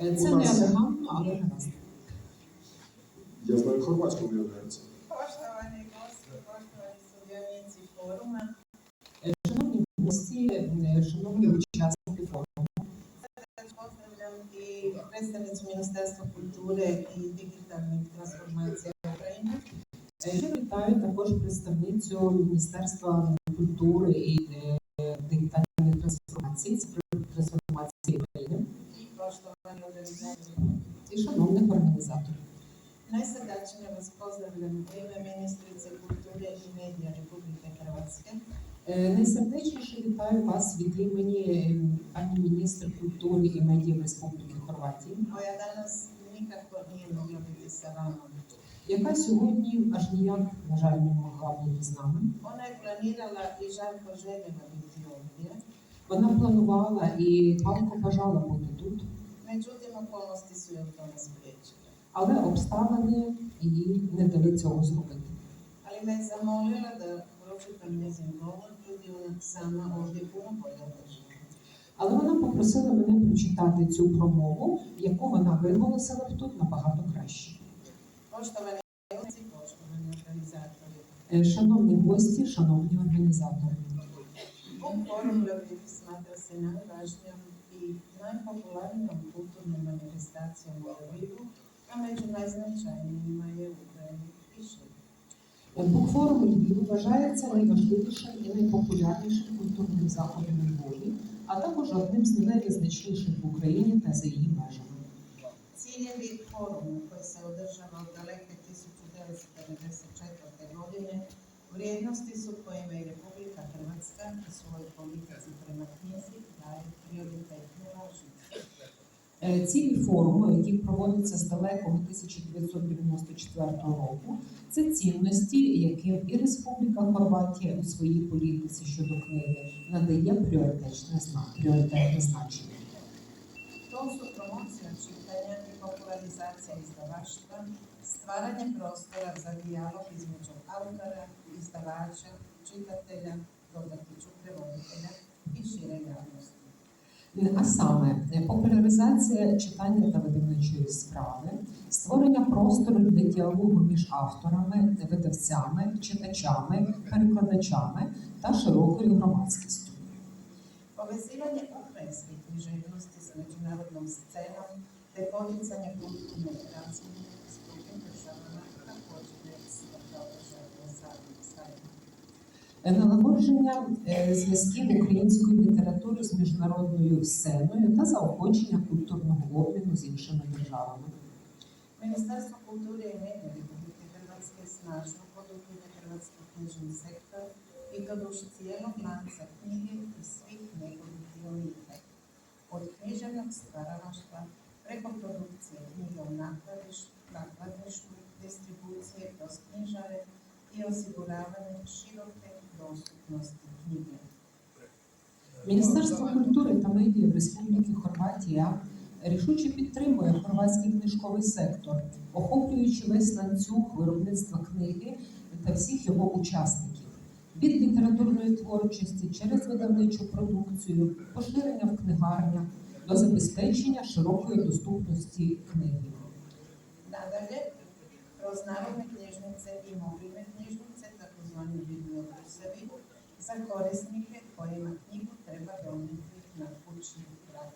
Це не нас- але гаразд. Я знаю, хорватську виявляється. Poštovani gosti, poštovani sudionici foruma, Шановні гості, е, шановні учасники форуму, sad pozdravljam i predstavnicu Ministarstva kulture i digitalnih transformacija Ukrajine. е, я вітаю також представницю Міністерства культури і е, дигітальної трансформації, цифрової трансформації України i poštovani organizatori. І шановних організаторів. Najsrdačnije vas pozdravljam u ime ministrice kulture i medija Republike Hrvatske, Найсердечніше вітаю вас від імені е, пані міністр культури і медіа Республіки Хорватії, koja danas nikako nije mogla biti sa vama. яка сьогодні аж ніяк, на жаль, не могла бути з нами. Planirala i žarko željela biti ovdje, Вона планувала і палко бажала бути тут, međutim okolnosti su je u tome spriječile. але обставини її не дали цього зробити. Ali me je zamolila da pročitam njezin govor, ljudi ona sama ovdje puno bolje drži. Але вона попросила мене прочитати цю промову, яку вона виголосила б тут набагато краще. Poštovani gosti, poštovani organizatori, Е, Шановні гості, шановні організатори, smatra se najvažnijom i najpopularnijom kulturnom manifestacijom u Lvivu, a među najznačajnijima je u Ukrajini i šire. Букфорум Львів вважається найважливішим і найпопулярнішим культурним заходом Львові, а також одним з найвизначніших в Україні та за її межами. Ciljevi foruma koji se održava od daleke 1994. godine vrijednosti su kojima i Republika Hrvatska u svojoj politici prema knjizi daje prioritetnu važnost. Е, Цілі форуму, які проводяться з далекого 1994 року, це цінності, яким і Республіка Хорватія у своїй політиці щодо книги надає пріоритетне значення. To su promocija čitanja i popularizacija izdavaštva, stvaranje prostora za dijalog između autora, izdavača, čitatelja, dodati ću prevoditelja i šire javnosti. А саме е, популяризація читання та видавничої справи, створення простору для діалогу між авторами, видавцями, читачами, перекладачами та широкою громадськістю. Povezivanje ukrajinske književnosti sa međunarodnom scenom te poticanje kulturne razmjene Налагодження е, зв'язків української літератури з міжнародною сценою та заохочення культурного обміну з іншими державами. Ministarstvo kulture i medija Republike Hrvatske snažno podupire hrvatski knjižni sektor i to duž cijelog lanca knjige i svih njegovih dionika. Od književnog stvaralaštva preko produkcije knjige u nakladiš- nakladništvu, distribucije kroz knjižare i osiguravanje široke dostupnosti knjige. Міністерство культури та медіа в Республіки Хорватія рішуче підтримує хорватський книжковий сектор, охоплюючи весь ланцюг виробництва книги та всіх його учасників. Від літературної творчості через видавничу продукцію, поширення в книгарнях до забезпечення широкої доступності книги. Nadalje, kroz narodne knjižnice i mobilne knjižnice, takozvani bibliobusevi, za korisnike kojima knjigu donijeti na kućni prag.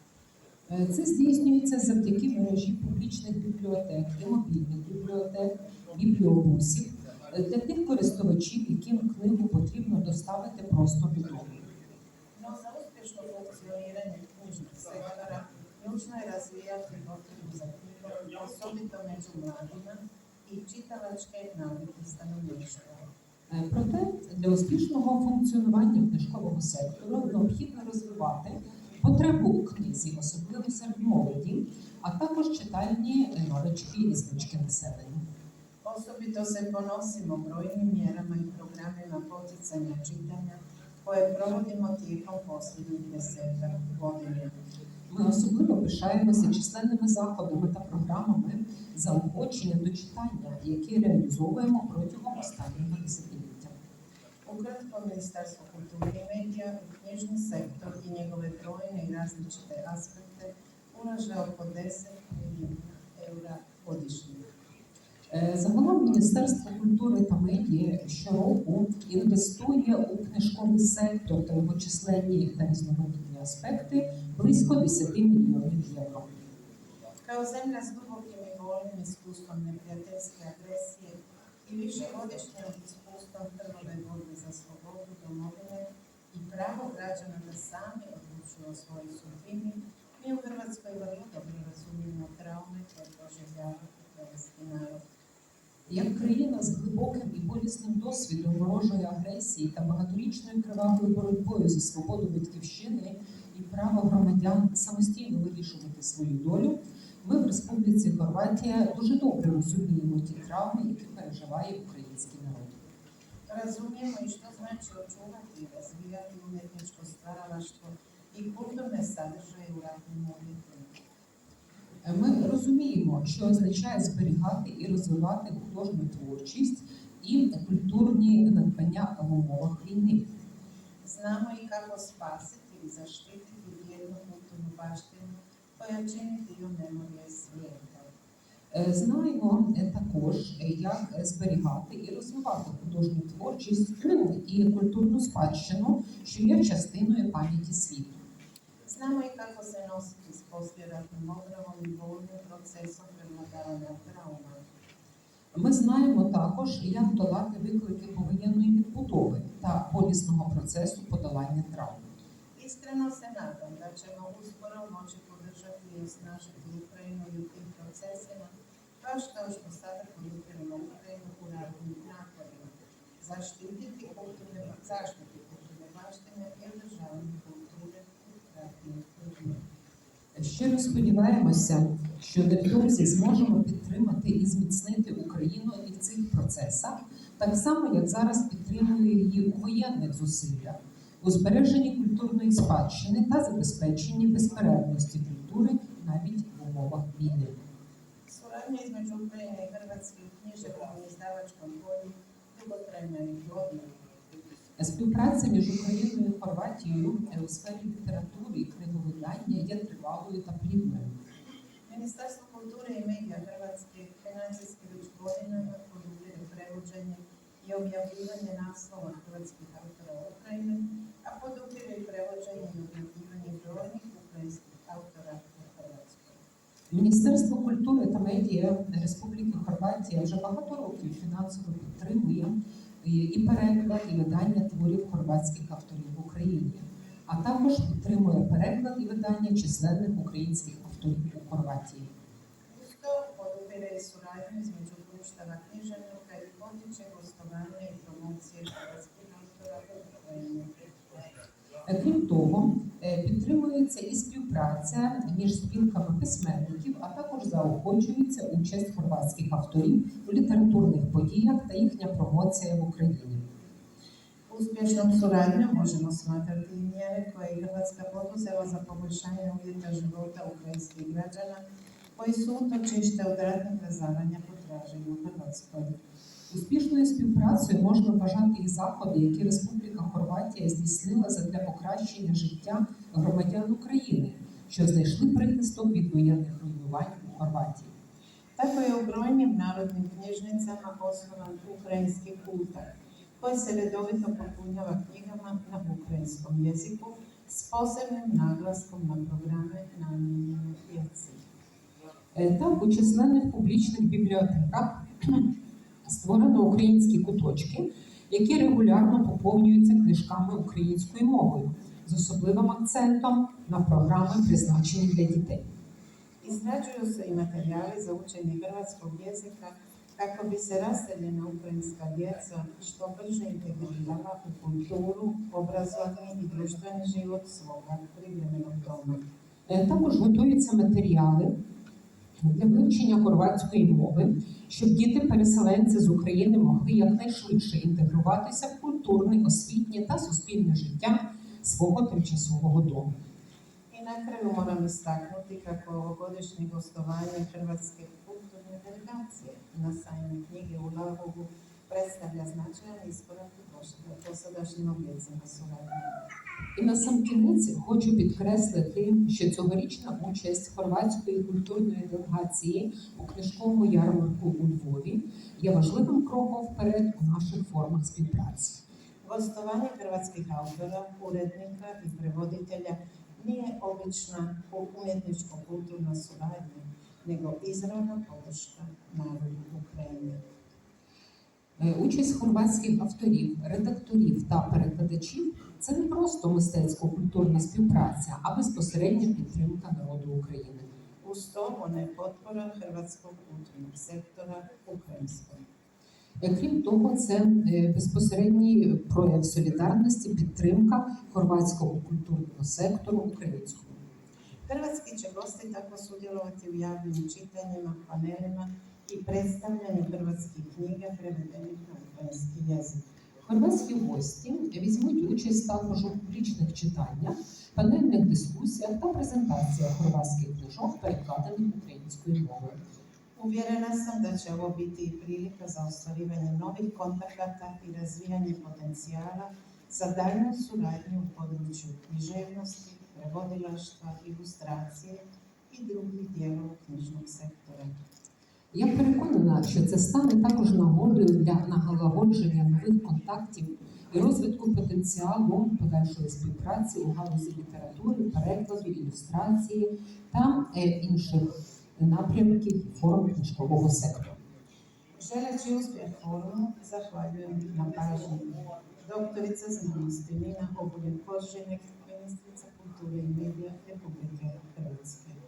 Е, Це здійснюється завдяки мережі публічних бібліотек і мобільних бібліотек, бібліобусів е, для тих користувачів, яким книгу потрібно доставити просто додому. Za uspješno funkcioniranje knjižnog sektora, ključno je razvijati potrebu za knjigom, osobito među mladima i čitalačke navike. Е, Проте для успішного функціонування книжкового сектору необхідно розвивати потребу у книзі, особливо серед молоді, а також читальні навички і звички населення. Osobito se ponosimo brojnim mjerama i programima poticanja čitanja koje provodimo tijekom posljednjih desetak godina. Ми особливо пишаємося численними заходами та програмами заохочення до читання, які реалізовуємо протягом останнього десятиліття. Ukratko, Ministarstvo kulture i medija u knjižni sektor i njegove brojne i različite aspekte ulaže oko 10 milijuna eura godišnje. Загалом Міністерство культури та медіа щороку інвестує книжковий сектор та його численні та різноманітні аспекти близько 10 мільйонів євро. Kao zemlja s dubokim i bolnim iskustvom neprijateljske agresije i višegodišnjim iskustvom krvave borbe za slobodu domovine i pravo građana da sami odlučuju o svojoj sudbini, mi u Hrvatskoj vrlo dobro razumijemo traume koje proživljava hrvatski narod. Як країна з глибоким і болісним досвідом ворожої агресії та багаторічною кривавою боротьбою за свободу батьківщини і право громадян самостійно вирішувати свою долю, ми в Республіці Хорватія дуже добре розуміємо ті травми, які переживає український народ. Što znači očuvati i razvijati umjetničko stvaralaštvo i kulturne sadržaje u ratnim uvjetima. Ми розуміємо, що означає зберігати і розвивати художню творчість і культурні надбання в умовах війни. I kako spasiti i zaštititi vrijednu kulturnu baštinu koja čini dio memorije svijeta. Е, Знаємо е, також, е, як е, зберігати і розвивати художню творчість і культурну спадщину, що є частиною пам'яті світу. Znamo i kako se nositi s poslijeratnim obravom i bolnim procesom prevladavanja trauma. Ми знаємо також, як долати виклики повоєнної відбудови та болісного процесу подолання травм. Iskreno se nadam da ćemo uskoro moći podržati i osnažiti Ukrajinu i u tim procesima, baš kao što sada podupiramo Ukrajinu u ratnim naporima, zaštititi kulturne, zaštiti kulturne baštine i održavanje kulture u ratnim uvjetima. Щиро сподіваємося, що невдовзі зможемо підтримати і зміцнити Україну і в цих процесах, так само як зараз підтримує її у воєнних зусиллях, у збереженні культурної спадщини та забезпеченні безперервності культури навіть в умовах війни. Suradnja između Ukrajine i Hrvatske književnom izdavačkom polju dugotrajna i godina. Співпраця між Україною і Хорватією е, у сфері літератури і книговидання є тривалою та плідною. Ministarstvo kulture i medija Hrvatske financijski već godinama podupire prevođenje i objavljivanje naslova hrvatskih autora Ukrajine, a podupire i prevođenje i objavljivanje brojnih ukrajinskih autora u Hrvatskoj. Міністерство культури та медіа Республіки Хорватія вже багато років фінансово підтримує і переклад і видання творів хорватських авторів в Україні, а також підтримує переклад і видання численних українських авторів у Хорватії. Podupire i suradnju između društava književnika i potiče gostovanje i promocije hrvatskih autora u Ukrajini. Крім того, підтримується і співпраця між спілками письменників, а також заохочується участь хорватських авторів у літературних подіях та їхня промоція в Україні. I mjere koje je Hrvatska poduzela za poboljšanje uvjeta života ukrajinskih građana koji su utočište od ratnih razaranja potraženi u Hrvatskoj. Успішною співпрацею можна вважати і заходи, які Республіка Хорватія здійснила задля покращення життя громадян України, що знайшли прихисток від воєнних руйнувань у Хорватії. Tako je u brojnim narodnim knjižnicama osnovan ukrajinski kultar koji se redovito popunjava knjigama na ukrajinskom jeziku s posebnim naglaskom na programe namijenjene djeci. Так, у численних публічних бібліотеках створено українські куточки, які регулярно поповнюються книжками українською мовою з особливим акцентом на програми, призначені для дітей. Izrađuju se i materijali za učenje hrvatskog jezika kako bi se raseljena ukrajinska djeca što brže integrirala u kulturu, obrazovni i društveni život svoga privremenog doma. Е, Також готуються матеріали для вивчення хорватської мови, щоб діти-переселенці з України могли якнайшвидше інтегруватися в культурне, освітнє та суспільне життя свого тимчасового дому. I na kraju moram istaknuti kako ovogodišnje gostovanje Hrvatske kulturne delegacije na sajmu knjige u predstavlja značajan iskorak u dosadašnjim oblicima suradnje. І на сам кінець хочу підкреслити, що цьогорічна участь хорватської культурної делегації у книжковому ярмарку у Львові є важливим кроком вперед у наших формах співпраці. Gostovanje hrvatskih autora, urednika i prevoditelja nije obična umjetničko-kulturna suradnja, nego izravna podrška narodu Ukrajine. Е, Участь хорватських авторів, редакторів та перекладачів це не просто мистецько-культурна співпраця, а безпосередня підтримка народу України. To ona je potpora hrvatskog kulturnog sektora Е, Крім того, це е, безпосередній прояв солідарності, підтримка хорватського культурного сектору українського. Hrvatski će gosti tako sudjelovati u javnim čitanjima, panelima i predstavljanju hrvatskih knjiga prevedenih na ukrajinski jezik. Хорватські гості візьмуть участь також у публічних читаннях, панельних дискусіях та презентаціях хорватських книжок, перекладених українською мовою. Uvjerena sam da će ovo biti i prilika za ostvarivanje novih kontakata i razvijanje potencijala za daljnju suradnju u području književnosti, prevodilaštva, ilustracije i drugih dijelova knjižnog sektora. Я переконана, що це стане також нагодою для налагодження нових контактів і розвитку потенціалу подальшої співпраці у галузі літератури, перекладу, ілюстрації та е, інших напрямків форм книжкового сектору. Želeći uspjeh forumu, zahvaljujem na pažnji. Doktorica znanosti Nina Obuljen Poželjek, ministrica kulture i medija Republike Hrvatske.